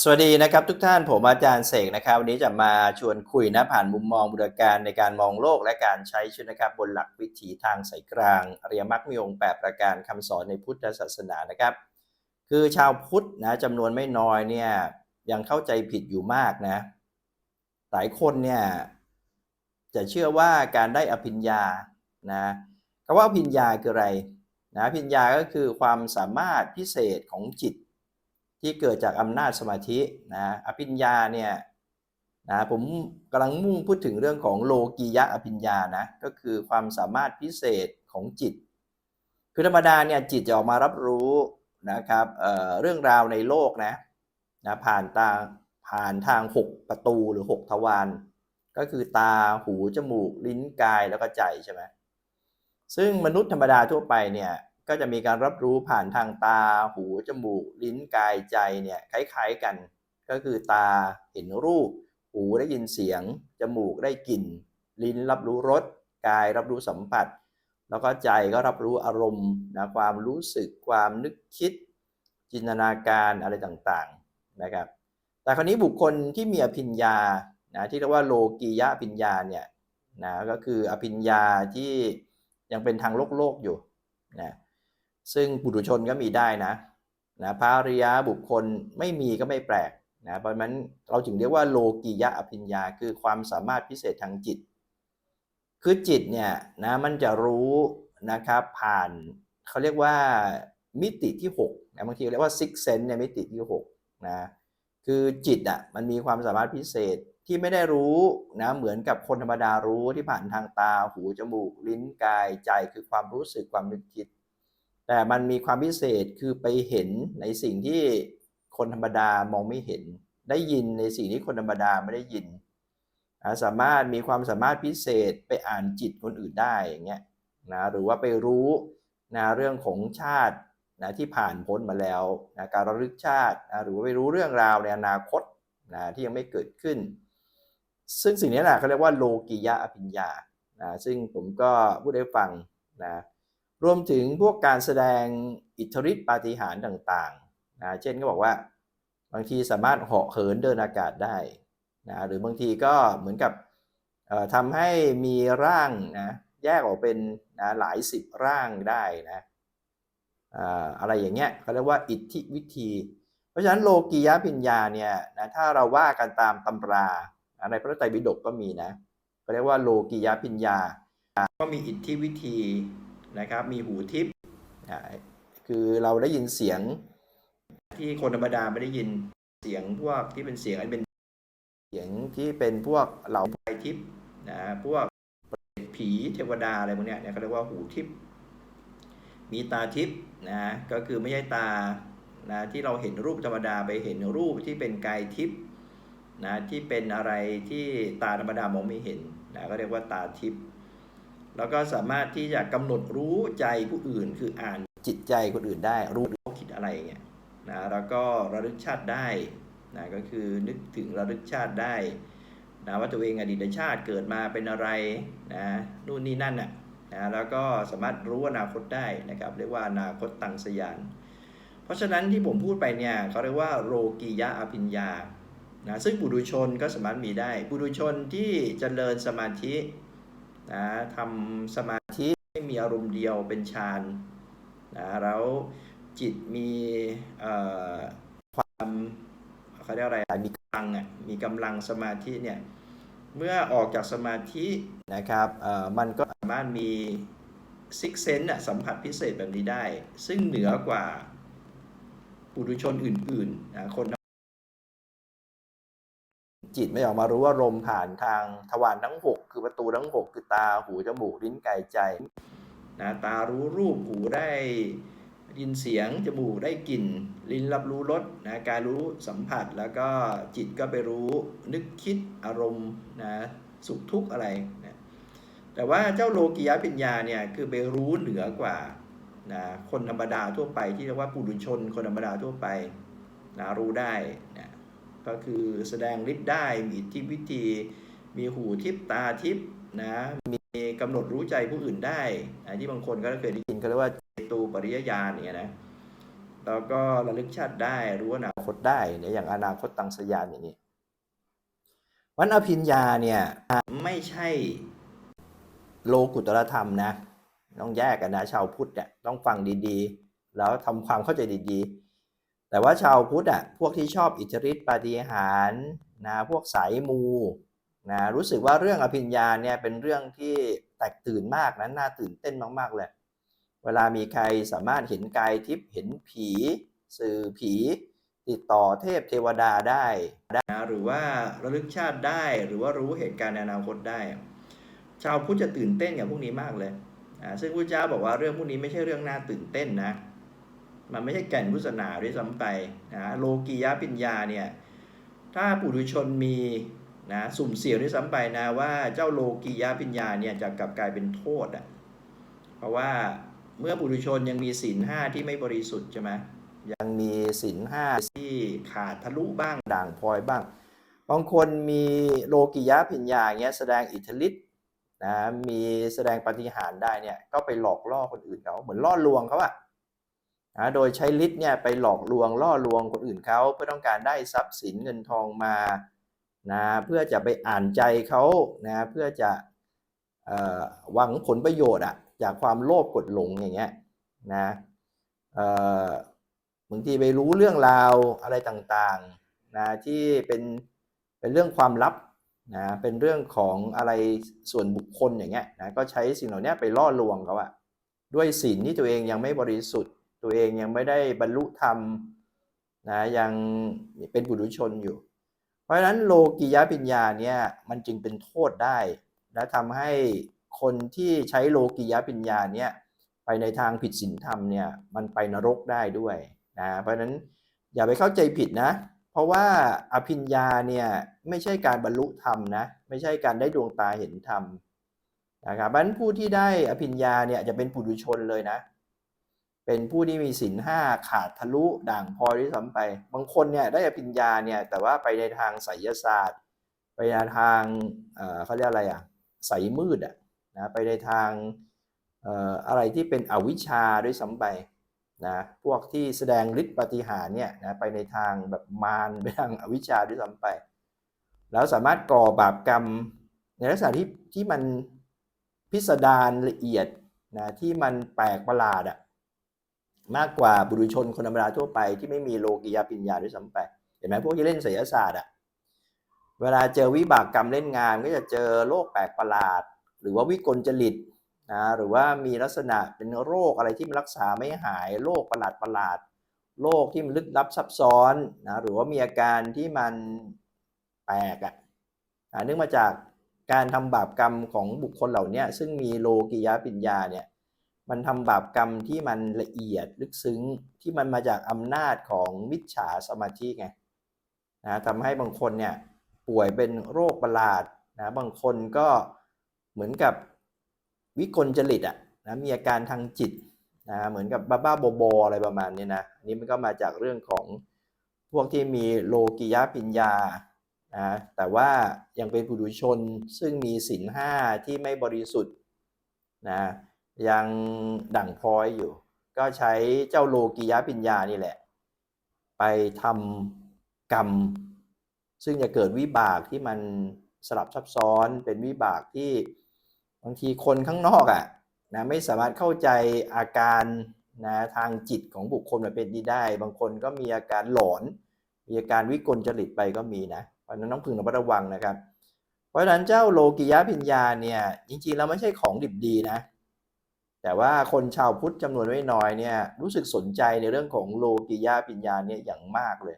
สวัสดีนะครับทุกท่านผมอาจารย์เสกนะครับ วันนี้จะมาชวนคุยนะผ่านมุมมองบูรการในการมองโลกและการใช้ชีวิตนะครับ บนหลักวิถีทางสายกลางอริยมรรคมีองค์แปดประการคำสอนในพุทธศาสนานะครับ คือชาวพุทธนะจำนวนไม่น้อยเนี่ยยังเข้าใจผิดอยู่มากนะ หลายคนเนี่ยจะเชื่อว่าการได้อภิญญานะคำว่าอภิญญาคืออะไรนะอภิญญาก็คือความสามารถพิเศษของจิต ที่เกิดจากอำนาจสมาธินะอภิญญาเนี่ยนะผมกำลังมุ่งพูดถึงเรื่องของโลกียะอภิญญานะก็คือความสามารถพิเศษของจิต คือธรรมดาเนี่ยจิตจะออกมารับรู้นะครับเเรื่องราวในโลกนะนะผ่านตาผ่านทาง 6 ประตูหรือ 6 ทวารก็คือตาหูจมูก ลิ้นกายแล้วก็ใจใช่ไหมซึ่งมนุษย์ธรรมดาทั่วไปเนี่ย ก็จะมีการรับรู้ผ่านทางตา หู จมูก ลิ้น กายใจเนี่ยคล้ายๆกัน ก็คือตาเห็นรูป หูได้ยินเสียง จมูกได้กลิ่น ลิ้นรับรู้รส กายรับรู้สัมผัส แล้วก็ใจก็รับรู้อารมณ์นะความรู้สึก ความนึกคิด จินตนาการอะไรต่างๆนะครับ แต่คราวนี้บุคคลที่มีอภิญญานะที่เรียกว่าโลกียะอภิญญาเนี่ยนะก็คืออภิญญาที่ยังเป็นทางโลกโลกอยู่นะ ซึ่งปุถุชนก็มีได้นะนะพระริยะบุคคลไม่มีก็ไม่แปลกนะเพราะฉะนั้นเราจึงเรียกว่าโลกียะอภิญญา คือความสามารถพิเศษทางจิต คือจิตเนี่ยนะมันจะรู้นะครับผ่านเขาเรียกว่ามิติที่6นะบางทีเรียกว่า six sense ในมิติที่6นะคือจิตอะมันมีความสามารถพิเศษที่ไม่ได้รู้นะเหมือนกับคนธรรมดารู้ที่ผ่านทางตาหูจมูก ลิ้นกายใจคือความรู้สึกความนึกคิด แต่มันมีความพิเศษคือไปเห็นในสิ่งที่คนธรรมดามองไม่เห็น ได้ยินในสิ่งที่คนธรรมดาไม่ได้ยิน สามารถมีความสามารถพิเศษไปอ่านจิตคนอื่นได้อย่างเงี้ยนะหรือว่าไปรู้นะเรื่องของชาตินะที่ผ่านพ้นมาแล้วนะการระลึกชาตินะหรือว่าไปรู้เรื่องราวในอนาคตนะที่ยังไม่เกิดขึ้น ซึ่งสิ่งนี้แหละเขาเรียกว่าโลกิยะอภิญญานะซึ่งผมก็พูดให้ฟังนะ รวมถึงพวกการแสดงอิทธิฤทธิปาฏิหาริย์ต่างๆนะเช่นก็บอกว่า บางทีสามารถเหาะเหินเดินอากาศได้นะหรือบางทีก็เหมือนกับทำให้มีร่างนะแยกออกเป็นนะหลายสิบร่างได้นะอะไรอย่างเงี้ยเขาเรียกว่าอิทธิวิธี เพราะฉะนั้นโลกียะปิญญาเนี่ยนะถ้าเราว่ากันตามตำราในพระไตรปิฎกก็มีนะเขาเรียกว่าโลกียะปิญญา ก็มีอิทธิวิธี นะครับ มีหูทิพย์คือเราได้ยินเสียงที่คนธรรมดาไม่ได้ยินเสียงพวกที่เป็นเสียงอันเป็นเสียงที่เป็นพวกเหล่าไพทิพย์นะพวกผีเทวดาอะไรพวกเนี้ยเนี่ยเขาเรียกว่าหูทิพย์มีตาทิพย์นะก็คือไม่ใช่ตานะที่เราเห็นรูปธรรมดาไปเห็นรูปที่เป็นกายทิพย์นะที่เป็นอะไรที่ตาธรรมดามองไม่เห็นนะก็เรียกว่าตาทิพย์ แล้วก็สามารถที่จะกำหนดรู้ใจผู้อื่น คืออ่านจิตใจคนอื่นได้รู้เขาคิดอะไรเงี้ยนะแล้วก็ระลึกชาติได้นะก็คือนึกถึงระลึกชาติได้นะว่าตัวเองอดีตชาติเกิดมาเป็นอะไรนะนู่นนี่นั่นน่ะนะแล้วก็สามารถรู้อนาคตได้นะครับเรียกว่าอนาคตตังสยาน เพราะฉะนั้นที่ผมพูดไปเนี่ยเขาเรียกว่าโลกียะอภิญญานะซึ่งบุรุชนก็สามารถมีได้ บุรุชนที่เจริญสมาธิ นะทำสมาธิให้มีอารมณ์เดียวเป็นฌานนะแล้วจิตมีความเขาเรียกอะไรมีกำลังอะมีกำลังสมาธิเนี่ยเมื่อออกจากสมาธินะครับมันก็สามารถมีซิกเซนสัมผัสพิเศษแบบนี้ได้ ซึ่งเหนือกว่าปุถุชนอื่นๆนะคน จิตไม่ออกมารู้ว่าลมผ่านทางทวารทั้ง 6 คือประตูทั้ง 6 คือตาหูจมูกลิ้นกายใจนะตารู้รูปหูได้ยินเสียงจมูกได้กลิ่น ลิ้นรับรู้รสนะกายรู้สัมผัสแล้วก็จิตก็ไปรู้นึกคิดอารมณ์นะสุขทุกข์อะไรนะแต่ว่าเจ้าโลกียปัญญาเนี่ยคือไปรู้เหนือกว่านะคนธรรมดาทั่วไปที่เรียกว่าปุถุชนคนธรรมดาทั่วไปนะรู้ได้นะ ก็คือแสดงฤทธิ์ได้มีอิทธิวิธี มีหูทิพตาทิพนะมีกำหนดรู้ใจผู้อื่นได้นะที่บางคนก็เคยได้ยินเขาเรียกว่าเจตูปริยญาณเนี่ยนะแล้วก็ระลึกชาติได้รู้อนาคตได้เนี่ยอย่างอนาคตตังสยานอย่างนี้วันอภิญญาเนี่ยไม่ใช่โลกุตรธรรมนะต้องแยกกันนะชาวพุทธเนี่ยต้องฟังดีๆ แล้วทำความเข้าใจดีๆ แต่ว่าชาวพุทธอะพวกที่ชอบอิทธิฤทธิปาฏิหาริย์นะพวกสายมูนะรู้สึกว่าเรื่องอภิญญาเนี่ยเป็นเรื่องที่แตกตื่นมากนะน่าตื่นเต้นมากๆเลยเวลามีใครสามารถเห็นกายทิพย์เห็นผี สื่อผี ติดต่อเทพเทวดาได้นะหรือว่าระลึกชาติได้หรือว่ารู้เหตุการณ์ในอนาคตได้ ชาวพุทธจะตื่นเต้นกับพวกนี้มากเลยอ่าซึ่งพระเจ้าบอกว่าเรื่องพวกนี้ไม่ใช่เรื่องน่าตื่นเต้นนะ มันไม่ใช่แก่นพุทธศาสนาด้วยซ้ำไปนะโลกียะปัญญาเนี่ยถ้าปุถุชนมีนะสุ่มเสี่ยงด้วยซ้ำไปนะว่าเจ้าโลกียะปัญญาเนี่ยจะกลับกลายเป็นโทษอะเพราะว่าเมื่อปุถุชนยังมีศีลห้าที่ไม่บริสุทธิ์ใช่ไหมยังมีศีลห้าที่ขาดทะลุบ้างด่างพลอยบ้างบางคนมีโลกิยะปัญญาเงี้ยแสดงอิทธิฤทธิ์นะมีแสดงปฏิหารได้เนี่ยก็ไปหลอกล่อคนอื่นเขาเหมือนล่อลวงเขาอะ นะโดยใช้ฤทธิ์เนี่ยไปหลอกลวงล่อลวงคนอื่นเขาเพื่อต้องการได้ทรัพย์สินเงินทองมานะเพื่อจะไปอ่านใจเขานะเพื่อจะหวังผลประโยชน์อะจากความโลภกดหลงอย่างเงี้ยนะบางทีไปรู้เรื่องราวอะไรต่างๆนะที่เป็นเป็นเรื่องความลับนะเป็นเรื่องของอะไรส่วนบุคคลอย่างเงี้ยนะก็ใช้สิ่งเหล่านี้ไปล่อลวงเขาอะด้วยศีลที่ตัวเองยังไม่บริสุทธิ์ ตัวเองยังไม่ได้บรรลุธรรมนะยังเป็นบุรุชนอยู่ เพราะฉะนั้นโลกิยะปัญญาเนี่ยมันจึงเป็นโทษได้และทำให้คนที่ใช้โลกิยะปัญญาเนี่ยไปในทางผิดศีลธรรมเนี่ยมันไปนรกได้ด้วยนะเพราะฉะนั้นอย่าไปเข้าใจผิดนะ เพราะว่าอภิญญาเนี่ยไม่ใช่การบรรลุธรรมนะไม่ใช่การได้ดวงตาเห็นธรรมนะครับเพราะฉะนั้นผู้ที่ได้อภิญญาเนี่ยจะเป็นปุถุชนเลยนะ เป็นผู้ที่มีศีลห้าขาดทะลุด่างพอยด้วยซ้ำไป บางคนเนี่ยได้อภิญญาเนี่ยแต่ว่าไปในทางไสยศาสตร์ ไปในทางเอ่อเขาเรียกอะไรอะใสมืดอะนะไปในทางเอ่ออะไรที่เป็นอวิชชาด้วยซ้ำไปนะพวกที่แสดงฤทธิ์ปฏิหารเนี่ยนะไปในทางแบบมารไปทางอวิชชาด้วยซ้ำไป แล้วสามารถก่อบาปกรรมในลักษณะที่ที่มันพิสดารละเอียดนะที่มันแปลกประหลาดอะ มากกว่าบุรุชนคนธรรมดาทั่วไปที่ไม่มีโลกิยาปัญญาด้วยซ้ำไปเห็นไหมพวกที่เล่นไสยศาสตร์อะเวลาเจอวิบากกรรมเล่นงานก็จะเจอโรคแปลกประหลาด หรือว่าวิกลจริตนะหรือว่ามีลักษณะเป็นโรคอะไรที่มันรักษาไม่หายโรคประหลาดประหลาดโรคที่มันลึกลับซับซ้อนนะหรือว่ามีอาการที่มันแปลกอะนะเนื่องมาจากการทำบาปกรรมของบุคคลเหล่านี้ซึ่งมีโลกิยาปิญญาเนี่ย มันทำบาปกรรมที่มันละเอียดลึกซึ้งที่มันมาจากอำนาจของมิจฉาสมาธิไงนะทำให้บางคนเนี่ยป่วยเป็นโรคประหลาดนะบางคนก็เหมือนกับวิกลจริตอะนะมีอาการทางจิตนะเหมือนกับบ้าบ้าบออะไรประมาณนี้นะอันนี้มันก็มาจากเรื่องของพวกที่มีโลกิยะปิญญานะแต่ว่ายังเป็นผู้ดุชนซึ่งมีศีลห้าที่ไม่บริสุทธิ์นะ ยังดั่งพร้อยอยู่ ก็ใช้เจ้าโลกิยะปิญญานี่แหละ ไปทำกรรม ซึ่งจะเกิดวิบากที่มันสลับซับซ้อนเป็นวิบากที่บางทีคนข้างนอกอะนะไม่สามารถเข้าใจอาการนะทางจิตของบุคคลมาเป็นนี้ได้ บางคนก็มีอาการหลอน มีอาการวิกลจริตไปก็มีนะเพราะฉะนั้นต้องพึงระมัดระวังนะครับ เพราะฉะนั้นเจ้าโลกิยะพิญญาเนี่ยจริงๆแล้วไม่ใช่ของดิบดีนะ แต่ว่าคนชาวพุทธจำนวนไม่น้อยเนี่ยรู้สึกสนใจในเรื่องของโลกิยะปิญญาเนี่ยอย่างมากเลย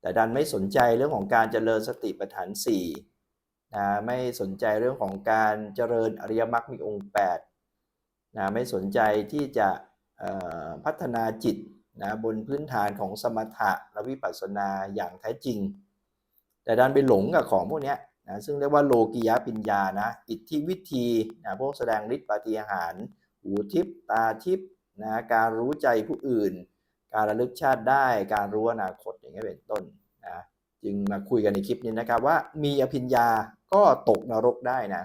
แต่ดันไม่สนใจเรื่องของการเจริญสติปัฏฐานสี่นะไม่สนใจเรื่องของการเจริญอริยมรรคมีองค์8นะไม่สนใจที่จะพัฒนาจิตนะบนพื้นฐานของสมถะและวิปัสสนาอย่างแท้จริง แต่ดันไปหลงกับของพวกนี้นะซึ่งเรียกว่าโลกิยะปิญญานะอิทธิวิธีนะพวกแสดงฤทธิ์ปาฏิหาริย์ หูทิพตาทิพนะการรู้ใจผู้อื่น การระลึกชาติได้ การรู้อนาคตอย่างนี้เป็นต้นนะจึงมาคุยกันในคลิปนี้นะครับว่ามีอภิญญาก็ตกนรกได้นะ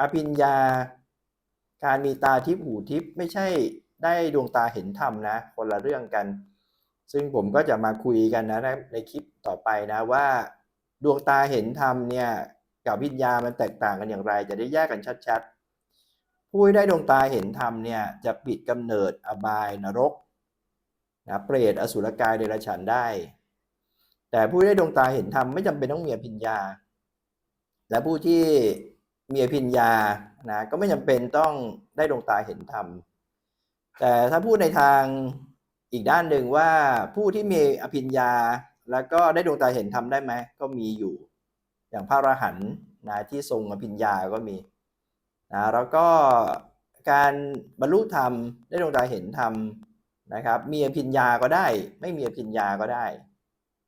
อภิญญา การมีตาทิพหูทิพไม่ใช่ได้ดวงตาเห็นธรรมนะ คนละเรื่องกัน ซึ่งผมก็จะมาคุยกันนะในคลิปต่อไปนะว่า ดวงตาเห็นธรรมเนี่ยกับวิญญามันแตกต่างกันอย่างไร จะได้แยกกันชัดๆ ผู้ได้ดวงตาเห็นธรรมเนี่ยจะปิดกำเนิดอบายนรกนะเปรตอสุรกายเดรัจฉานได้ แต่ผู้ได้ดวงตาเห็นธรรมไม่จำเป็นต้องมีอภิญญา และผู้ที่มีอภิญญานะก็ไม่จำเป็นต้องได้ดวงตาเห็นธรรม แต่ถ้าพูดในทางอีกด้านหนึ่งว่าผู้ที่มีอภิญญาแล้วก็ได้ดวงตาเห็นธรรมได้ไหมก็มีอยู่ อย่างพระอรหันต์นะที่ทรงอภิญญาก็มี นะแล้วก็การบรรลุธรรมได้ดวงตาเห็นธรรมนะครับ มีอภิญญาก็ได้ ไม่มีอภิญญาก็ได้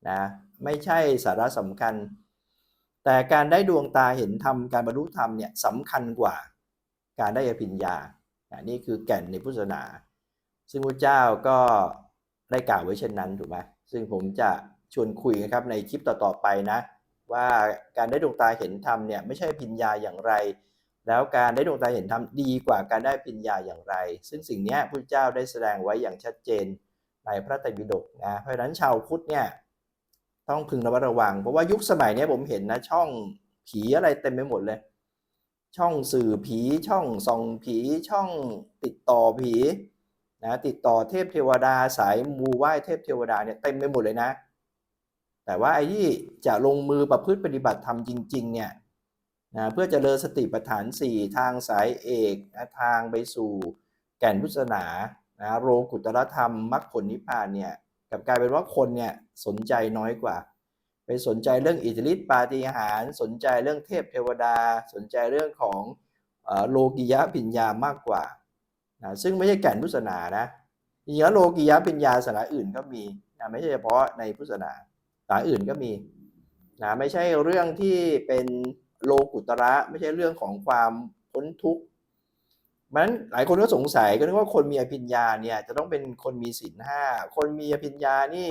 นะไม่ใช่สาระสำคัญ แต่การได้ดวงตาเห็นธรรมการบรรลุธรรมเนี่ยสำคัญกว่าการได้อภิญญาอะนี่คือแก่นในพุทธศาสนา ซึ่งพระเจ้าก็ได้กล่าวไว้เช่นนั้นถูกไหมซึ่งผมจะชวนคุยนะครับในคลิปต่อๆไปนะ ว่าการได้ดวงตาเห็นธรรมเนี่ยไม่ใช่อภิญญาอย่างไร แล้วการได้ดวงตาเห็นธรรมดีกว่าการได้อภิญญาอย่างไร ซึ่งสิ่งนี้พระเจ้าได้แสดงไว้อย่างชัดเจนในพระไตรปิฎกนะเพราะฉะนั้นชาวพุทธเนี่ยต้องพึงระมัดระวัง เพราะว่ายุคสมัยนี้ผมเห็นนะช่องผีอะไรเต็มไปหมดเลย ช่องสื่อผีช่องส่องผีช่องติดต่อผีนะติดต่อเทพเทวดาสายมูไหว้เทพเทวดาเนี่ยเต็มไปหมดเลยนะ แต่ว่าไอ้ที่จะลงมือประพฤติปฏิบัติธรรมจริง ๆ เนี่ย นะเพื่อเจริญสติปัฏฐาน 4 ทางสายเอกนะทางไปสู่แก่นพุทธศาสนานะโรกุตรธรรมมรรคผลนิพพานเนี่ยกลับกลายเป็นว่าคนเนี่ยสนใจน้อยกว่า ไปสนใจเรื่องอิทธิฤทธิปาฏิหาริย์สนใจเรื่องเทพเทวดา สนใจเรื่องของโลกิยะปิญญามากกว่านะซึ่งไม่ใช่แก่นพุทธศาสนานะจริงๆแล้วโลกิยะปิญญาศาสนาอื่นก็มีนะไม่ใช่เฉพาะในพุทธศาสนาศาสนาอื่นก็มีนะไม่ใช่เรื่องที่เป็น โลกุตระ ไม่ใช่เรื่องของความพ้นทุกข์มันหลายคนก็สงสัยก็นึกว่าคนมีอภิญญาเนี่ยจะต้องเป็นคนมีศีลห้าคนมีอภิญญานี่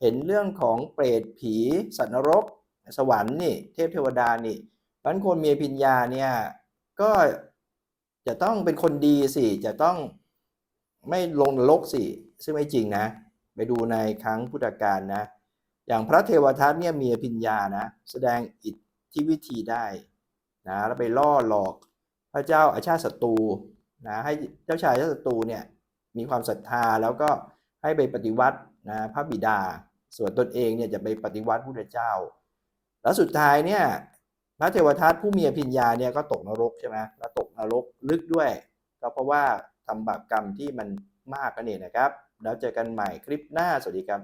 เห็นเรื่องของเปรตผี สัตว์นรก สวรรค์นี่เทพเทวดานี่เพราะนั้นคนมีอภิญญาเนี่ยก็จะต้องเป็นคนดีสิจะต้องไม่ลงนรกสิซึ่งไม่จริงนะ ไปดูในครั้งพุทธกาลนะ อย่างพระเทวทัตเนี่ยมีอภิญญานะ แสดงอิท ธิวิธีได้นะแล้วไปล่อหลอกพระเจ้าอาชาติศัตรูนะให้เจ้าชายอาชาติศัตรูเนี่ยมีความศรัทธาแล้วก็ให้ไปปฏิวัตินะพระบิดา ส่วนตนเองเนี่ยจะไปปฏิวัติพระเจ้า แล้วสุดท้ายเนี่ยพระเทวทัตผู้มีอภิญญาเนี่ยก็ตกนรกใช่ไหมแล้วตกนรกลึกด้วย ก็เพราะว่าทำบาปกรรมที่มันมากกันเองนะครับ แล้วเจอกันใหม่คลิปหน้าสวัสดีครับ